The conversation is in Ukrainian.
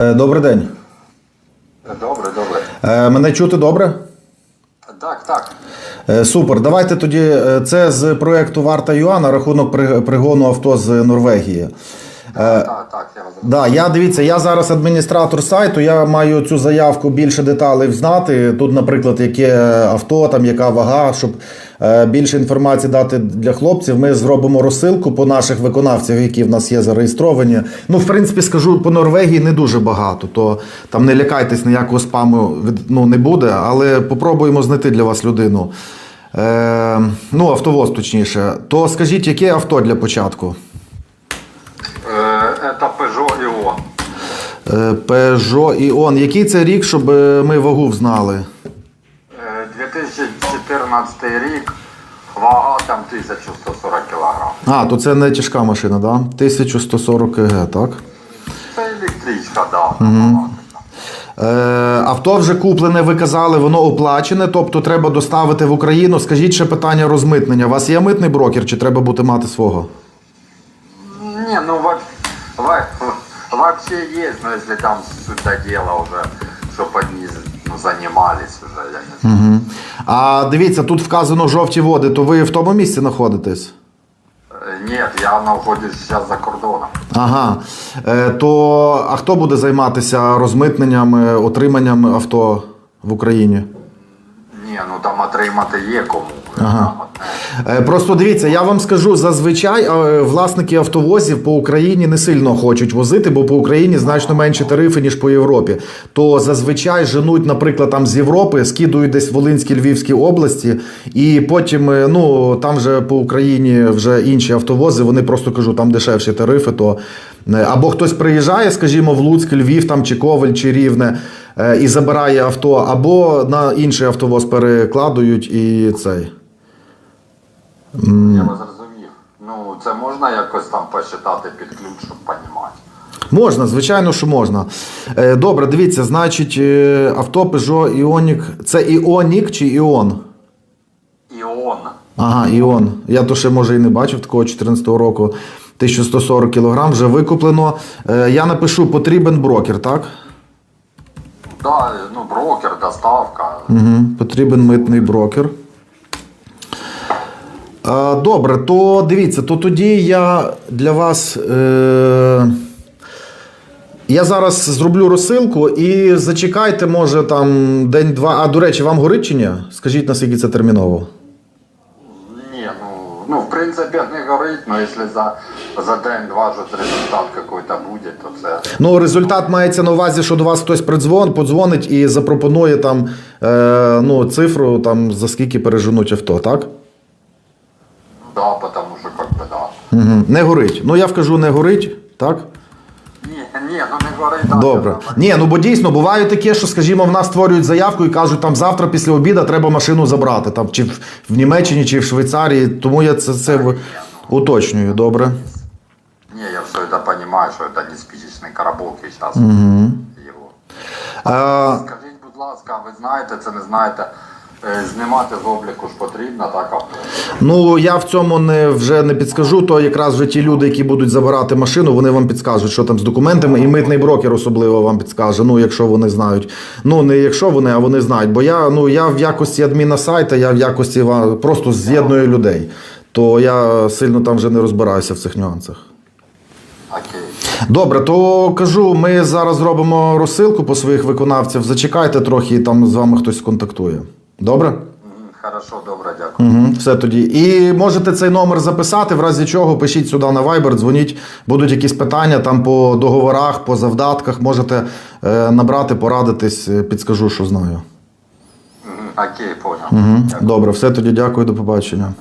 Е, Добрий день. Добре, добре. Е, Мене чути добре? Так, так. Е, Супер. Давайте тоді це з проєкту Варта ЮА на рахунок пригону авто з Норвегії. Так, так, я. Да, я дивіться, я зараз адміністратор сайту. Я маю цю заявку більше деталей знати. Тут, наприклад, яке авто, там яка вага, щоб е, більше інформації дати для хлопців. Ми зробимо розсилку по наших виконавцях, які в нас є зареєстровані. Ну, в принципі, скажу по Норвегії не дуже багато, то там не лякайтесь, ніякого спаму від, ну, не буде, але попробуємо знайти для вас людину. Е, ну, автовоз точніше. То скажіть, яке авто для початку? Е, Це Peugeot Ion. Е, Peugeot Ion. Який це рік, щоб е, ми вагу знали? Е, 2014 рік, вага там 1140 кг. А, то це не тяжка машина, да? 1140 кг, так? Це електричка, да. Угу. Е, авто вже куплене, ви казали, воно оплачене, тобто треба доставити в Україну. Скажіть ще питання розмитнення. У вас є митний брокер, чи треба буде мати свого? Не, ну во- во- вообще есть, но если там сюда дело уже, чтобы они ну, занимались уже, я не знаю. Угу. А дивіться, тут вказано жовті води, то ви в тому місці знаходитесь? Е, Нет, я нахожусь сейчас за кордоном. Ага. Е, то а хто буде займатися розмитненням, е, отриманням авто в Україні? Ні, ну там отримати є кому. Ага. Е, Просто дивіться, я вам скажу, зазвичай е, власники автовозів по Україні не сильно хочуть возити, бо по Україні значно менші тарифи, ніж по Європі. То зазвичай женуть, наприклад, там з Європи, скидують десь в Волинській Львівській області, і потім е, ну там вже по Україні вже інші автовози. Вони просто кажу, там дешевші тарифи. То або хтось приїжджає, скажімо, в Луцьк, Львів, там чи Ковель, чи Рівне. І забирає авто, або на інший автовоз перекладують і цей. Я вас зрозумів. Ну, це можна якось там посчитати під ключ, щоб понімати. Можна, звичайно, що можна. Е, Добре, дивіться, значить, е, авто Peugeot Ioniq. Це Ioniq чи Ion? Іон. Ага, Іон. Я то ще може і не бачив такого 14-го року. 1140 кг вже викуплено. Е, Я напишу потрібен брокер, так? Да, ну, брокер, доставка. Угу. Потрібен митний брокер. Добре, то дивіться, то тоді я для вас. Е... Я зараз зроблю розсилку і зачекайте, може, там день-два. А до речі, вам горить чи ні? Скажіть, наскільки це терміново. Ні, ну, ну, в принципі, не горить, але якщо за, за день-два вже результат якийсь буде, то це. Ну, результат мається на увазі, що до вас хтось придзвон, подзвонить і запропонує там е, ну, цифру, там, за скільки переженуть авто, так? Да, тому що как би, да. Угу. Не горить. Ну, я вкажу, не горить, так? Ні, ні, ну не горить. да, Добре. це Ні, ну бо дійсно буває таке, що, скажімо, в нас створюють заявку і кажуть, там завтра після обіду треба машину забрати, там, чи в, в Німеччині, чи в Швейцарії. Тому я це, це в- уточнюю, добре. Не, я все это понимаю, что это не спичечный коробок і зараз його. А, Скажіть, будь ласка, ви знаєте, це не знаєте, е, знімати з обліку ж потрібно, так? ну я в цьому не вже не підскажу. То якраз вже ті люди, які будуть забирати машину, вони вам підскажуть, що там з документами, і митний брокер особливо вам підскаже. Ну, якщо вони знають. Ну не якщо вони, а вони знають. Бо я ну я в якості адміна сайта, я в якості просто з'єдную людей. То я сильно там вже не розбираюся в цих нюансах. Окей. Добре, то кажу, ми зараз зробимо розсилку по своїх виконавців. Зачекайте трохи, і там з вами хтось сконтактує. Добре? Хорошо, добре, дякую. Угу, все тоді. І можете цей номер записати, в разі чого пишіть сюди на Viber, дзвоніть, будуть якісь питання там по договорах, по завдатках. Можете е, набрати, порадитись, е, підскажу, що знаю. Мгм, Окей, понял. Угу. Добре, все тоді дякую, до побачення.